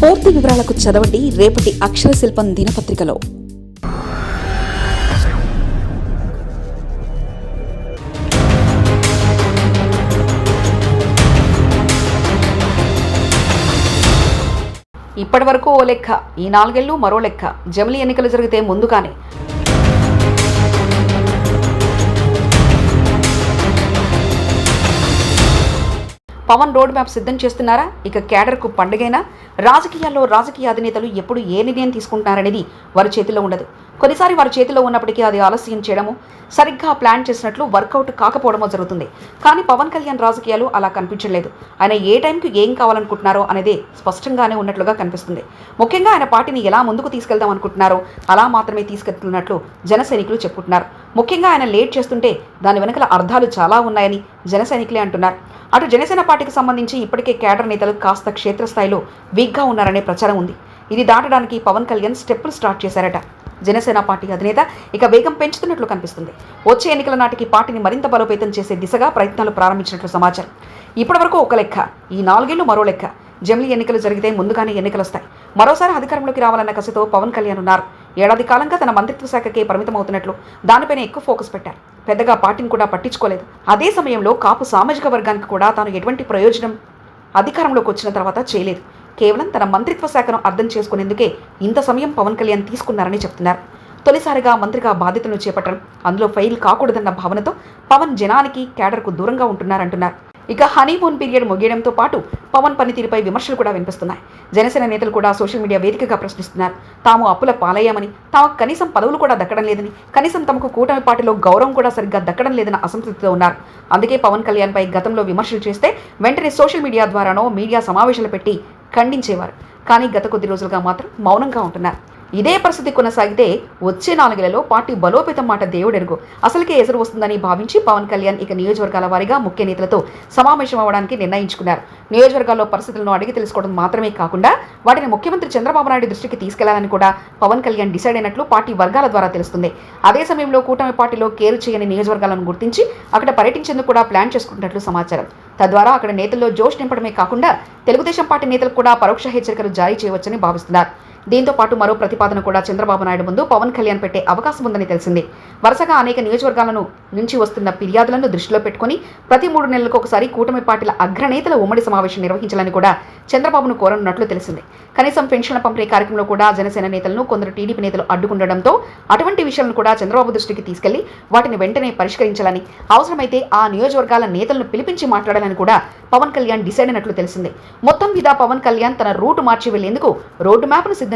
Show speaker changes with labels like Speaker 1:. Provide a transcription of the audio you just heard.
Speaker 1: పూర్తి వివరాలకు చదవండి రేపటి అక్షర శిల్పం దినపత్రికలో. ఇప్పటి వరకు ఓ లెక్క ఈ నాలుగేళ్ళు మరో లెక్క. జమిలీ ఎన్నికలు జరిగితే ముందుగానే పవన్ రోడ్ మ్యాప్ సిద్ధం చేస్తున్నారా? ఇక కేడర్కు పండుగైనా? రాజకీయాల్లో రాజకీయ అధినేతలు ఎప్పుడు ఏ నిర్ణయం తీసుకుంటున్నారనేది వారి చేతిలో ఉండదు. కొన్నిసారి వారి చేతిలో ఉన్నప్పటికీ అది ఆలస్యం చేయడము సరిగ్గా ప్లాన్ చేసినట్లు వర్కౌట్ కాకపోవడమో జరుగుతుంది. కానీ పవన్ కళ్యాణ్ రాజకీయాలు అలా కనిపించలేదు ఆయన ఏ టైంకి ఏం కావాలనుకుంటున్నారో అనేది స్పష్టంగానే ఉన్నట్లుగా కనిపిస్తుంది. ముఖ్యంగా ఆయన పార్టీని ఎలా ముందుకు తీసుకెళ్దాం అనుకుంటున్నారో అలా మాత్రమే తీసుకెళ్తున్నట్లు జన సైనికులు చెప్పుకుంటున్నారు. ముఖ్యంగా ఆయన లేట్ చేస్తుంటే దాని వెనకల అర్థాలు చాలా ఉన్నాయని జన సైనికులే అంటున్నారు. అటు జనసేన పార్టీకి సంబంధించి ఇప్పటికే కేడర్ నేతలు కాస్త క్షేత్రస్థాయిలో వీక్గా ఉన్నారనే ప్రచారం ఉంది. ఇది దాటడానికి పవన్ కళ్యాణ్ స్టెప్పులు స్టార్ట్ చేశారట. జనసేన పార్టీ అధినేత. ఇక వేగం పెంచుతున్నట్లు కనిపిస్తుంది. వచ్చే ఎన్నికల నాటికి పార్టీని మరింత బలోపేతం చేసే దిశగా ప్రయత్నాలు ప్రారంభించినట్లు సమాచారం. ఇప్పటివరకు ఒక లెక్క ఈ నాలుగేళ్ళు మరో లెక్క. జమిలీ ఎన్నికలు జరిగితే ముందుగానే ఎన్నికలు వస్తాయి మరోసారి అధికారంలోకి రావాలన్న కసితో పవన్ కళ్యాణ్ ఉన్నారు. ఏడాది కాలంగా తన మంత్రిత్వ శాఖకే పరిమితమవుతున్నట్లు దానిపైన ఎక్కువ ఫోకస్ పెట్టారు. పెద్దగా పార్టీని కూడా పట్టించుకోలేదు. అదే సమయంలో కాపు సామాజిక వర్గానికి కూడా తాను ఎటువంటి ప్రయోజనం అధికారంలోకి వచ్చిన తర్వాత చేయలేదు. కేవలం తన మంత్రిత్వ శాఖను అర్థం చేసుకునేందుకే ఇంత సమయం పవన్ కళ్యాణ్ తీసుకున్నారని చెప్తున్నారు. తొలిసారిగా మంత్రిగా బాధ్యతలను చేపట్టడం అందులో ఫెయిల్ కాకూడదన్న భావనతో పవన్ జనానికి కేడర్కు దూరంగా ఉంటున్నారంటున్నారు. ఇక హనీమూన్ పీరియడ్ ముగియడంతో పాటు పవన్ పనితీరుపై విమర్శలు కూడా వినిపిస్తున్నాయి. జనసేన నేతలు కూడా సోషల్ మీడియా వేదికగా ప్రశ్నిస్తున్నారు. తాము అప్పుల పాలయ్యామని తాము కనీసం పదవులు కూడా దక్కడం లేదని కనీసం తమకు కూటమి పార్టీలో గౌరవం కూడా సరిగ్గా దక్కడం లేదని అసంతృప్తితో ఉన్నారు. అందుకే పవన్ కళ్యాణ్పై గతంలో విమర్శలు చేస్తే వెంటనే సోషల్ మీడియా ద్వారానో మీడియా సమావేశాలు పెట్టి ఖండించేవారు. కానీ గత కొద్ది రోజులుగా మాత్రం మౌనంగా ఉంటున్నారు. ఇదే పరిస్థితి కొనసాగితే వచ్చే నాలుగేళ్ళలో పార్టీ బలోపేతం మాట దేవుడెరుగు. అసలుకే ఎదురు వస్తుందని భావించి పవన్ కళ్యాణ్ ఇక నియోజకవర్గాల వారీగా ముఖ్య నేతలతో సమావేశం అవ్వడానికి నిర్ణయించుకున్నారు. నియోజకవర్గాల్లో పరిస్థితులను అడిగి తెలుసుకోవడం మాత్రమే కాకుండా వాటిని ముఖ్యమంత్రి చంద్రబాబు నాయుడు దృష్టికి తీసుకెళ్ళాలని కూడా పవన్ కళ్యాణ్ డిసైడ్ అయినట్లు పార్టీ వర్గాల ద్వారా తెలుస్తుంది. అదే సమయంలో కూటమి పార్టీలో కేరు చేయని నియోజకవర్గాలను గుర్తించి అక్కడ పర్యటించేందుకు కూడా ప్లాన్ చేసుకుంటున్నట్లు సమాచారం. తద్వారా అక్కడ నేతల్లో జోష్ నింపడమే కాకుండా తెలుగుదేశం పార్టీ నేతలకు కూడా పరోక్ష హెచ్చరికలు జారీ చేయవచ్చని భావిస్తున్నారు. దీంతో పాటు మరో ప్రతిపాదన కూడా చంద్రబాబు నాయుడు ముందు పవన్ కళ్యాణ్ పెట్టే అవకాశం ఉందని తెలిసింది. వరుసగా అనేక నియోజకవర్గాలను నుంచి వస్తున్న ఫిర్యాదులను దృష్టిలో పెట్టుకుని ప్రతి మూడు నెలలకు ఒకసారి కూటమి పార్టీల అగ్రనేతల ఉమ్మడి సమావేశం నిర్వహించాలని కూడా చంద్రబాబును కోరనున్నట్లు తెలిసింది. కనీసం పెన్షన్ల పంపిణీ కార్యక్రమంలో కూడా జనసేన నేతలను కొందరు టీడీపీ నేతలు అడ్డుకుండడంతో అటువంటి విషయాలను కూడా చంద్రబాబు దృష్టికి తీసుకెళ్ళి వాటిని వెంటనే పరిష్కరించాలని అవసరమైతే ఆ నియోజకవర్గాల నేతలను పిలిపించి మాట్లాడాలని కూడా పవన్ కళ్యాణ్ డిసైడ్ అయినట్లు తెలిసింది. మొత్తం మీద పవన్ కళ్యాణ్ తన రూటు మార్చి వెళ్ళేందుకు రోడ్డు మ్యాప్ను సిద్ధం